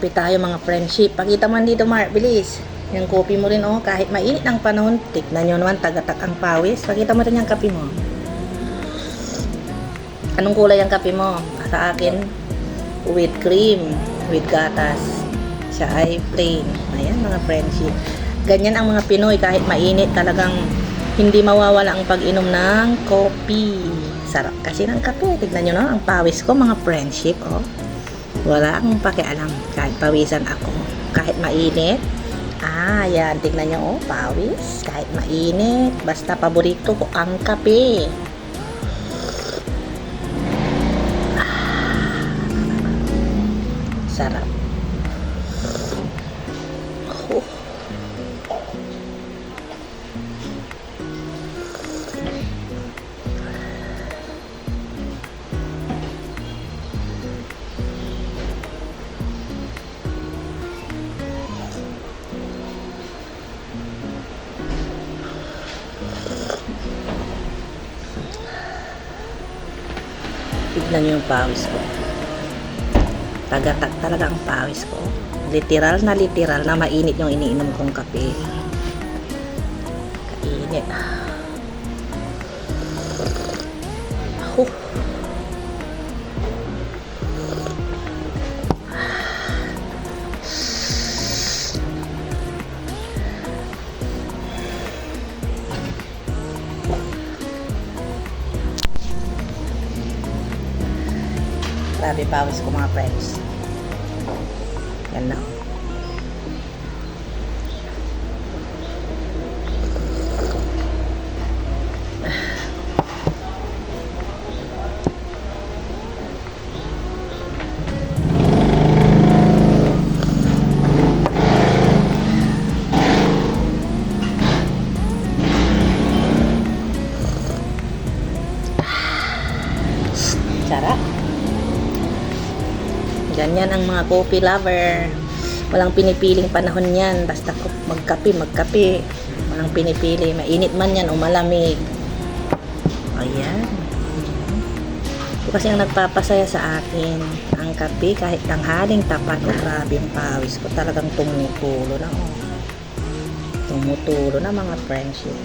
Kape tayo mga friendship. Pakita mo dito, Mark. Bilis. Yung kopi mo rin, oh. Kahit mainit ang panahon, tignan nyo naman, tagatak ang pawis. Pakita mo rin yung kape mo. Anong kulay ang kape mo? Sa akin, with cream, with gatas. Siya ay plain. Ayan, mga friendship. Ganyan ang mga Pinoy, kahit mainit, talagang hindi mawawala ang pag-inom ng kopi. Sarap kasi ng kape. Tignan nyo no, ang pawis ko, mga friendship, oh. Wala akong pakialam. Kahit pawisan ako. Kahit mainit. Ah, yan. Tignan nyo, oh, pawis. Kahit mainit. Basta paborito ko ang kape. Ah. Sarap. Tignan niyo yung pawis ko. Tagatak talaga ang pawis ko. Literal na literal na mainit yung iniinom kong kape. Kainit. Huh. Grabe pawis ko mga friends. Yan na. Sarap. Ganyan ang mga coffee lover. Walang pinipiling panahon yan. Basta magkape, magkape. Walang pinipili. Mainit man yan o malamig. Ayan. Ito kasi ang nagpapasaya sa akin. Ang kape kahit tanghaling tapat. Oh, grabe yung pawis ko. Talagang tumutulo na. Oh. Tumutulo na mga friendship.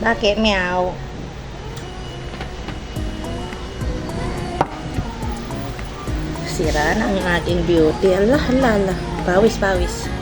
Bakit meow? Sira na ang aking beauty. Allah, Allah, Allah. Pawis, pawis.